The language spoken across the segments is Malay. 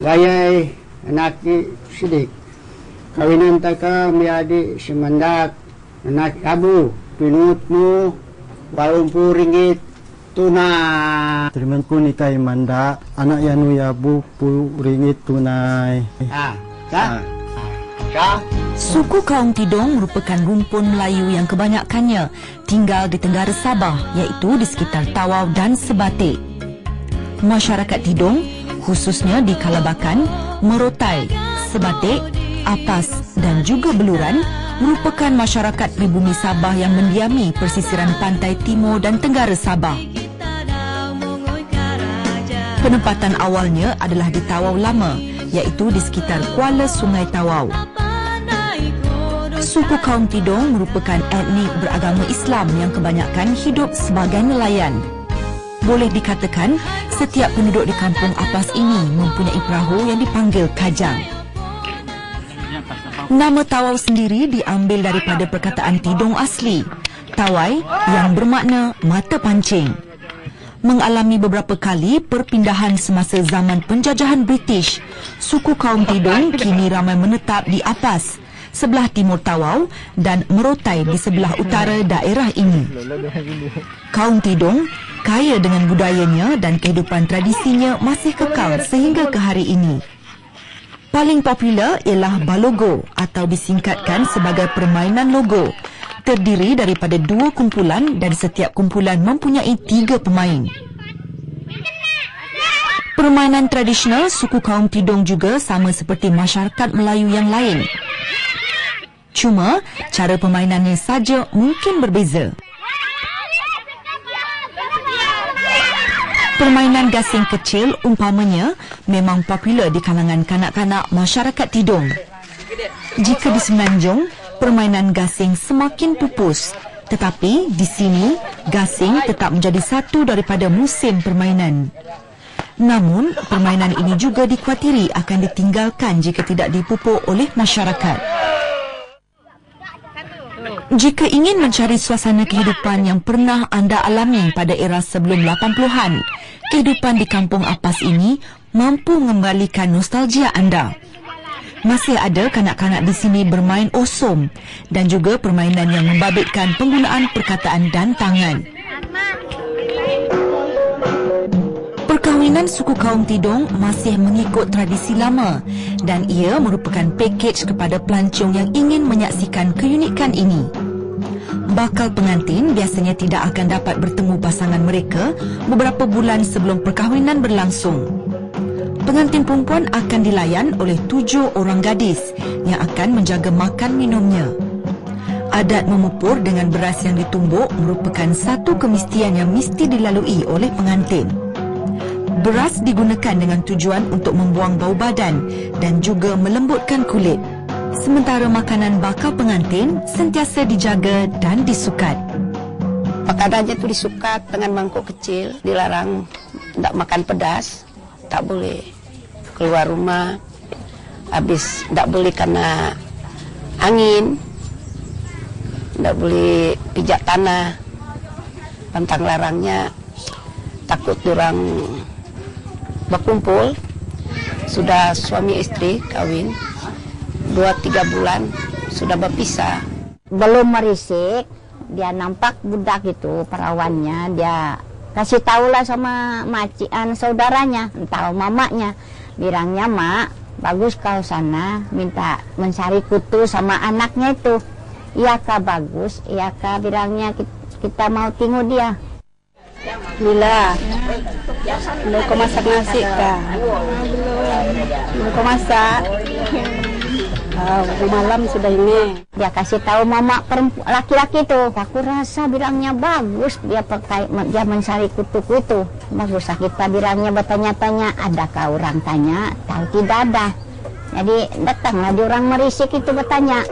Gayai anak sidik. Kawinan taka mi adik semandak anak abu pinutmu walumpu ringgit tunai. Terima kasih kay manda anak yanu yabu pu ringgit tunai. Ah, sah. Sah. Suku kaum Tidong merupakan rumpun Melayu yang kebanyakannya tinggal di Tenggara Sabah iaitu di sekitar Tawau dan Sebatik. Masyarakat Tidong khususnya di Kalabakan, Merotai, Sebatik, Apas dan juga Beluran merupakan masyarakat pribumi Sabah yang mendiami persisiran pantai timur dan tenggara Sabah. Penempatan awalnya adalah di Tawau Lama iaitu di sekitar Kuala Sungai Tawau. Suku kaum Tidong merupakan etnik beragama Islam yang kebanyakan hidup sebagai nelayan. Boleh dikatakan, setiap penduduk di kampung Apas ini mempunyai perahu yang dipanggil Kajang. Nama Tawau sendiri diambil daripada perkataan Tidong asli, Tawai yang bermakna mata pancing. Mengalami beberapa kali perpindahan semasa zaman penjajahan British, suku kaum Tidong kini ramai menetap di Apas, sebelah timur Tawau dan merotai di sebelah utara daerah ini. Kaum Tidong kaya dengan budayanya dan kehidupan tradisinya masih kekal sehingga ke hari ini. Paling popular ialah Balogo atau disingkatkan sebagai permainan logo. Terdiri daripada dua kumpulan dan setiap kumpulan mempunyai tiga pemain. Permainan tradisional suku kaum Tidong juga sama seperti masyarakat Melayu yang lain. Cuma, cara permainannya saja mungkin berbeza. Permainan gasing kecil umpamanya memang popular di kalangan kanak-kanak masyarakat Tidong. Jika di Semenanjung, permainan gasing semakin pupus. Tetapi di sini, gasing tetap menjadi satu daripada musim permainan. Namun, permainan ini juga dikuatiri akan ditinggalkan jika tidak dipupuk oleh masyarakat. Jika ingin mencari suasana kehidupan yang pernah anda alami pada era sebelum 80-an, kehidupan di kampung Apas ini mampu mengembalikan nostalgia anda. Masih ada kanak-kanak di sini bermain osom dan juga permainan yang membabitkan penggunaan perkataan dan tangan. Perkahwinan suku kaum Tidong masih mengikut tradisi lama dan ia merupakan pakej kepada pelancong yang ingin menyaksikan keunikan ini. Bakal pengantin biasanya tidak akan dapat bertemu pasangan mereka beberapa bulan sebelum perkahwinan berlangsung. Pengantin perempuan akan dilayan oleh tujuh orang gadis yang akan menjaga makan minumnya. Adat memupur dengan beras yang ditumbuk merupakan satu kemistian yang mesti dilalui oleh pengantin. Beras digunakan dengan tujuan untuk membuang bau badan dan juga melembutkan kulit. Sementara makanan bakal pengantin sentiasa dijaga dan disukat. Pakanannya tu disukat dengan mangkuk kecil, dilarang tidak makan pedas, tak boleh keluar rumah, habis tidak boleh kena angin, tidak boleh pijak tanah, pantang larangnya takut orang berkumpul. Sudah suami istri kawin dua tiga bulan sudah berpisah. Belum merisik dia nampak budak itu perawannya dia kasih tahulah sama macian saudaranya entah mamanya. Bilangnya mak bagus kau sana minta mencari kutu sama anaknya itu. Iya kak bagus. Iya kak bilangnya kita mau tengok dia. Lila, belum kau masak nasi kah? Belum kau masak. Oh, malam sudah ini. Dia kasih tahu mama laki-laki tuh. Aku rasa bilangnya bagus dia pakai dia mencari kutu-kutu. Bagus kita bilangnya bertanya-tanya, adakah orang tanya? Tahu tidak ada. Jadi datanglah di orang merisik itu bertanya.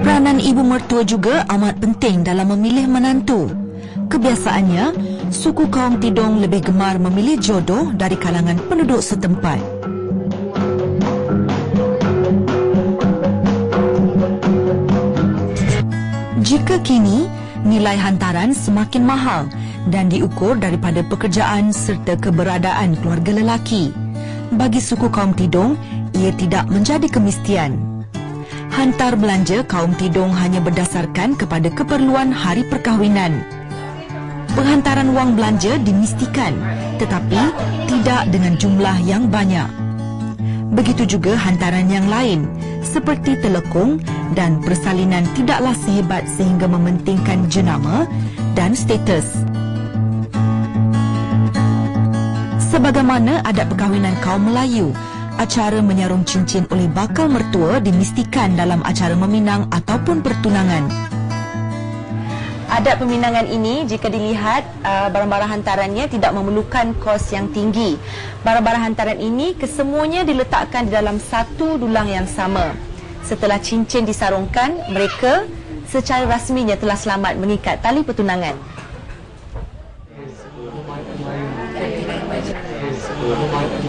Peranan ibu mertua juga amat penting dalam memilih menantu. Kebiasaannya, suku kaum Tidong lebih gemar memilih jodoh dari kalangan penduduk setempat. Jika kini nilai hantaran semakin mahal dan diukur daripada pekerjaan serta keberadaan keluarga lelaki. Bagi suku kaum Tidong, ia tidak menjadi kemistian. Hantar belanja kaum Tidong hanya berdasarkan kepada keperluan hari perkahwinan. Penghantaran wang belanja dimistikan tetapi tidak dengan jumlah yang banyak. Begitu juga hantaran yang lain seperti telekung dan persalinan tidaklah sehebat sehingga mementingkan jenama dan status. Sebagaimana adat perkahwinan kaum Melayu, acara menyarung cincin oleh bakal mertua dimistikan dalam acara meminang ataupun pertunangan. Adat peminangan ini jika dilihat uh, barang-barang hantarannya tidak memerlukan kos yang tinggi. Barang-barang hantaran ini kesemuanya diletakkan di dalam satu dulang yang sama. Setelah cincin disarungkan, mereka secara rasminya telah selamat mengikat tali pertunangan.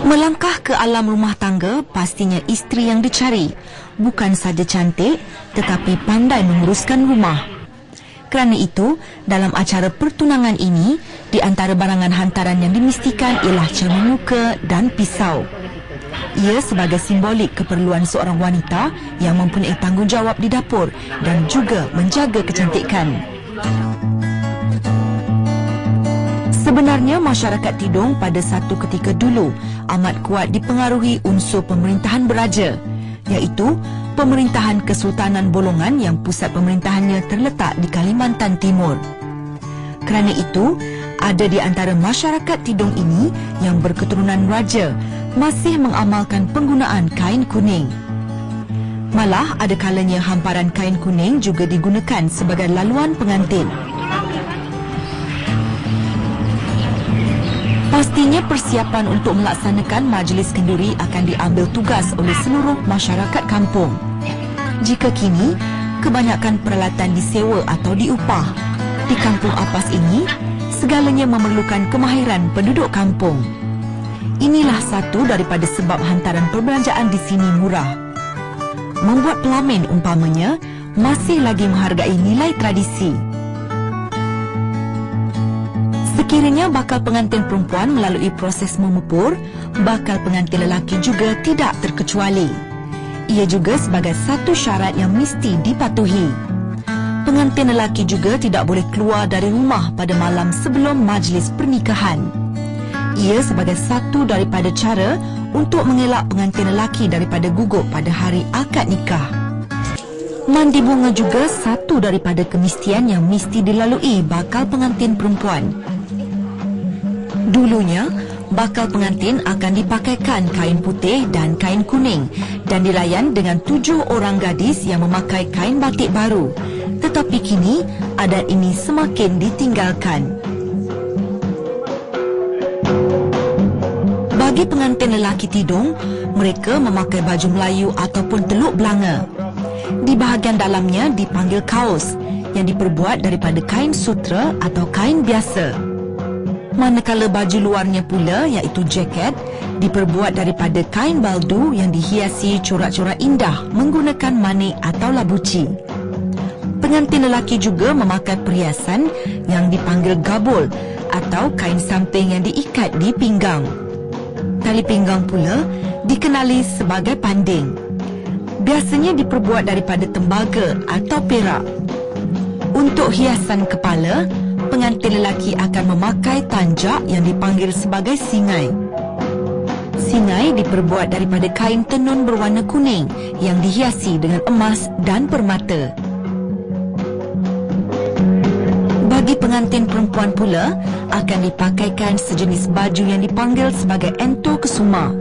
Melangkah ke alam rumah tangga pastinya isteri yang dicari. Bukan saja cantik tetapi pandai menguruskan rumah. Kerana itu, dalam acara pertunangan ini, di antara barangan hantaran yang dimistikan ialah cermin muka dan pisau. Ia sebagai simbolik keperluan seorang wanita yang mempunyai tanggungjawab di dapur dan juga menjaga kecantikan. Sebenarnya masyarakat Tidong pada satu ketika dulu amat kuat dipengaruhi unsur pemerintahan beraja iaitu pemerintahan Kesultanan Bolongan yang pusat pemerintahannya terletak di Kalimantan Timur. Kerana itu, ada di antara masyarakat Tidong ini yang berketurunan raja masih mengamalkan penggunaan kain kuning. Malah ada kalanya hamparan kain kuning juga digunakan sebagai laluan pengantin. Pastinya persiapan untuk melaksanakan majlis kenduri akan diambil tugas oleh seluruh masyarakat kampung. Jika kini, kebanyakan peralatan disewa atau diupah. Di kampung Apas ini, segalanya memerlukan kemahiran penduduk kampung. Inilah satu daripada sebab hantaran perbelanjaan di sini murah. Membuat pelamin umpamanya masih lagi menghargai nilai tradisi. Sekiranya bakal pengantin perempuan melalui proses memupur, bakal pengantin lelaki juga tidak terkecuali. Ia juga sebagai satu syarat yang mesti dipatuhi. Pengantin lelaki juga tidak boleh keluar dari rumah pada malam sebelum majlis pernikahan. Ia sebagai satu daripada cara untuk mengelak pengantin lelaki daripada gugup pada hari akad nikah. Mandi bunga juga satu daripada kemistian yang mesti dilalui bakal pengantin perempuan. Dulunya, bakal pengantin akan dipakaikan kain putih dan kain kuning dan dilayan dengan tujuh orang gadis yang memakai kain batik baru. Tetapi kini, adat ini semakin ditinggalkan. Bagi pengantin lelaki tidung, mereka memakai baju Melayu ataupun teluk belanga. Di bahagian dalamnya dipanggil kaos yang diperbuat daripada kain sutra atau kain biasa manakala baju luarnya pula iaitu jaket diperbuat daripada kain baldu yang dihiasi corak-corak indah menggunakan manik atau labuci. Pengantin lelaki juga memakai perhiasan yang dipanggil gabul atau kain samping yang diikat di pinggang. Tali pinggang pula dikenali sebagai panding. Biasanya diperbuat daripada tembaga atau perak. Untuk hiasan kepala, pengantin lelaki akan memakai tanjak yang dipanggil sebagai singai. Singai diperbuat daripada kain tenun berwarna kuning yang dihiasi dengan emas dan permata. Bagi pengantin perempuan pula, akan dipakaikan sejenis baju yang dipanggil sebagai ento kesuma.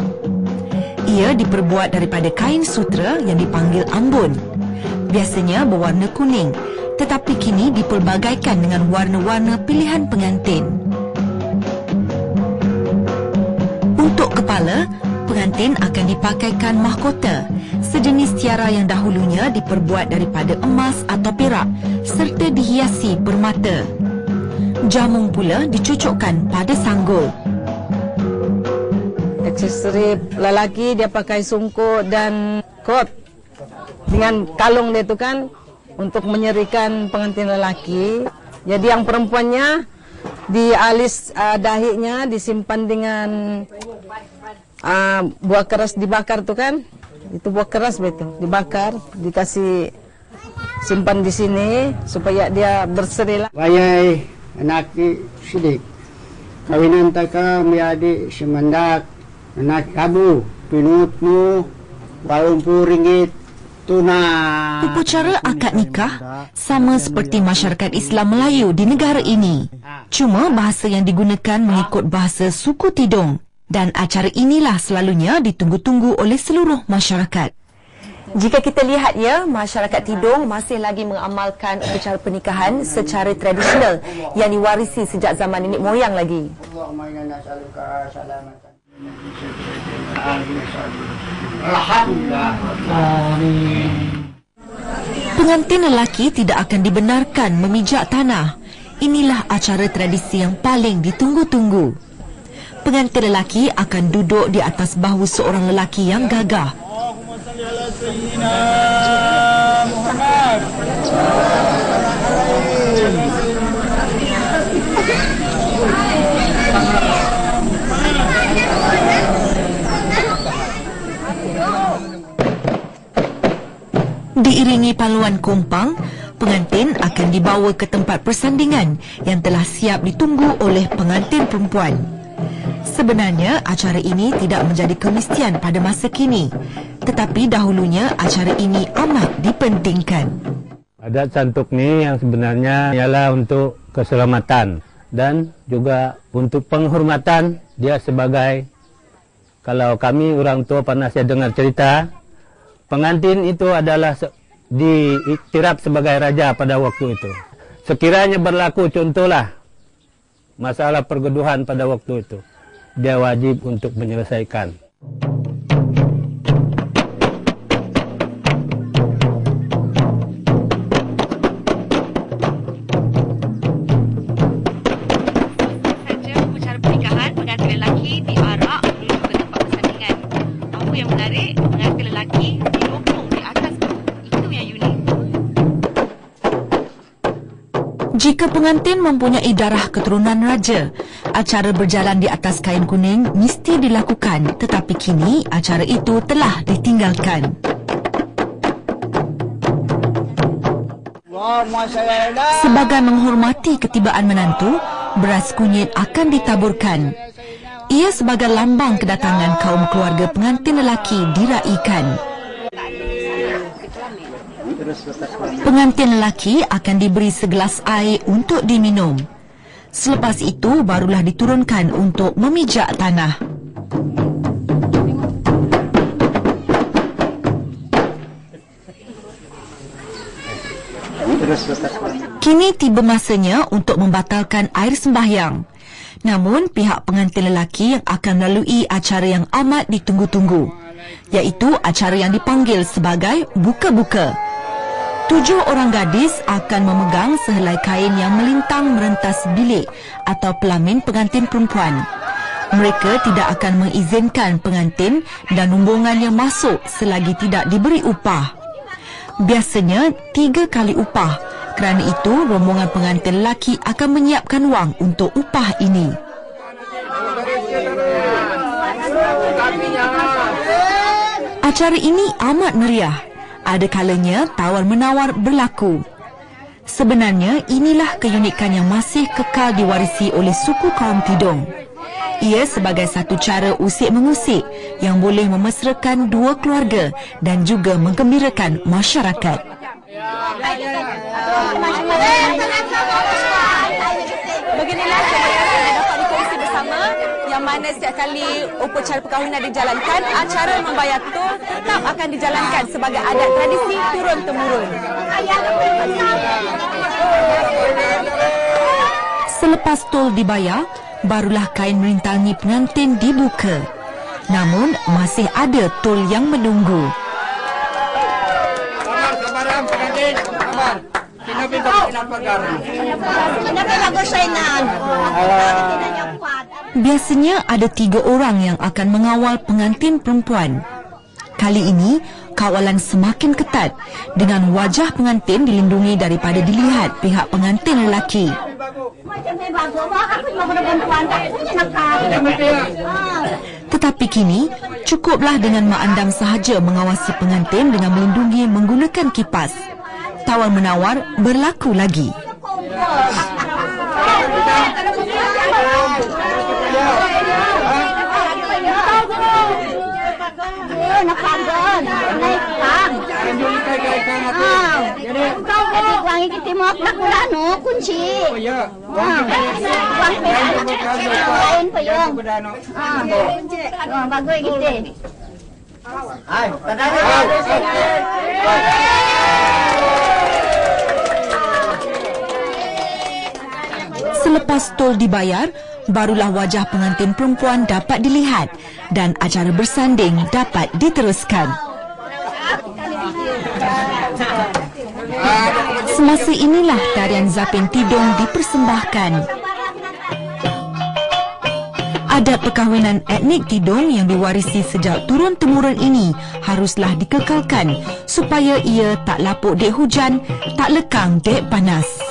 Ia diperbuat daripada kain sutra yang dipanggil ambun. Biasanya berwarna kuning tetapi kini dipelbagaikan dengan warna-warna pilihan pengantin. Untuk kepala, pengantin akan dipakaikan mahkota, sejenis tiara yang dahulunya diperbuat daripada emas atau perak serta dihiasi permata. Jamung pula dicucukkan pada sanggul. Aksesori lelaki dia pakai sungkup dan kot dengan kalung dia tu kan untuk menyerikan pengantin lelaki. Jadi yang perempuannya Di alis uh, dahinya disimpan dengan uh, buah keras dibakar tuh kan? Itu buah keras betul, dibakar, dikasih simpan di sini supaya dia berseri lah. Wayai anak sidik. Kawinan taka miadi semendak anak abu pinutmu walumpu ringgit tunai. Upacara akad nikah sama seperti masyarakat Islam Melayu di negara ini. Cuma bahasa yang digunakan mengikut bahasa suku Tidong dan acara inilah selalunya ditunggu-tunggu oleh seluruh masyarakat. Jika kita lihat ya, masyarakat Tidong masih lagi mengamalkan upacara pernikahan secara tradisional yang diwarisi sejak zaman nenek moyang lagi. Allahumma inna nas'aluka salamatan. Alhamdulillah. Pengantin lelaki tidak akan dibenarkan memijak tanah. Inilah acara tradisi yang paling ditunggu-tunggu. Pengantin lelaki akan duduk di atas bahu seorang lelaki yang gagah. Diiringi paluan kumpang, pengantin akan dibawa ke tempat persandingan yang telah siap ditunggu oleh pengantin perempuan. Sebenarnya acara ini tidak menjadi kemestian pada masa kini, tetapi dahulunya acara ini amat dipentingkan. Adat santuk ni yang sebenarnya ialah untuk keselamatan dan juga untuk penghormatan dia sebagai kalau kami orang tua pernah saya dengar cerita pengantin itu adalah diiktiraf sebagai raja pada waktu itu. Sekiranya berlaku contohlah masalah pergeduhan pada waktu itu, dia wajib untuk menyelesaikan. Pengantin mempunyai darah keturunan raja, acara berjalan di atas kain kuning mesti dilakukan tetapi kini acara itu telah ditinggalkan. Sebagai menghormati ketibaan menantu, beras kunyit akan ditaburkan. Ia sebagai lambang kedatangan kaum keluarga pengantin lelaki diraikan. Pengantin lelaki akan diberi segelas air untuk diminum. Selepas itu barulah diturunkan untuk memijak tanah. Kini tiba masanya untuk membatalkan air sembahyang. Namun pihak pengantin lelaki yang akan melalui acara yang amat ditunggu-tunggu, iaitu acara yang dipanggil sebagai buka-buka. Tujuh orang gadis akan memegang sehelai kain yang melintang merentas bilik atau pelamin pengantin perempuan. Mereka tidak akan mengizinkan pengantin dan rombongannya masuk selagi tidak diberi upah. Biasanya tiga kali upah. Kerana itu, rombongan pengantin lelaki akan menyiapkan wang untuk upah ini. Acara ini amat meriah. Ada kalanya tawar-menawar berlaku. Sebenarnya inilah keunikan yang masih kekal diwarisi oleh suku kaum Tidong. Ia sebagai satu cara usik-mengusik yang boleh memesrakan dua keluarga dan juga menggembirakan masyarakat. Beginilah kemeriahan yang dapat dikongsi bersama yang mana setiap kali upacara perkahwinan dijalankan, acara membayar tol tetap akan dijalankan sebagai adat tradisi turun-temurun. Selepas tol dibayar, barulah kain merintangi pengantin dibuka. Namun, masih ada tol yang menunggu. Biasanya ada tiga orang yang akan mengawal pengantin perempuan. Kali ini, kawalan semakin ketat dengan wajah pengantin dilindungi daripada dilihat pihak pengantin lelaki. Tetapi kini, cukuplah dengan Mak Andam sahaja mengawasi pengantin dengan melindungi menggunakan kipas. Tawar-menawar berlaku lagi. Ah. Jadi wangi kita mau nak pula no kunci. Oh ya. Wang lain pa yung. Ah. Oh, bago kita. Selepas tol dibayar, barulah wajah pengantin perempuan dapat dilihat dan acara bersanding dapat diteruskan. Semasa inilah tarian Zapin Tidong dipersembahkan. Adat perkahwinan etnik Tidong yang diwarisi sejak turun-temurun ini haruslah dikekalkan supaya ia tak lapuk dek hujan, tak lekang dek panas.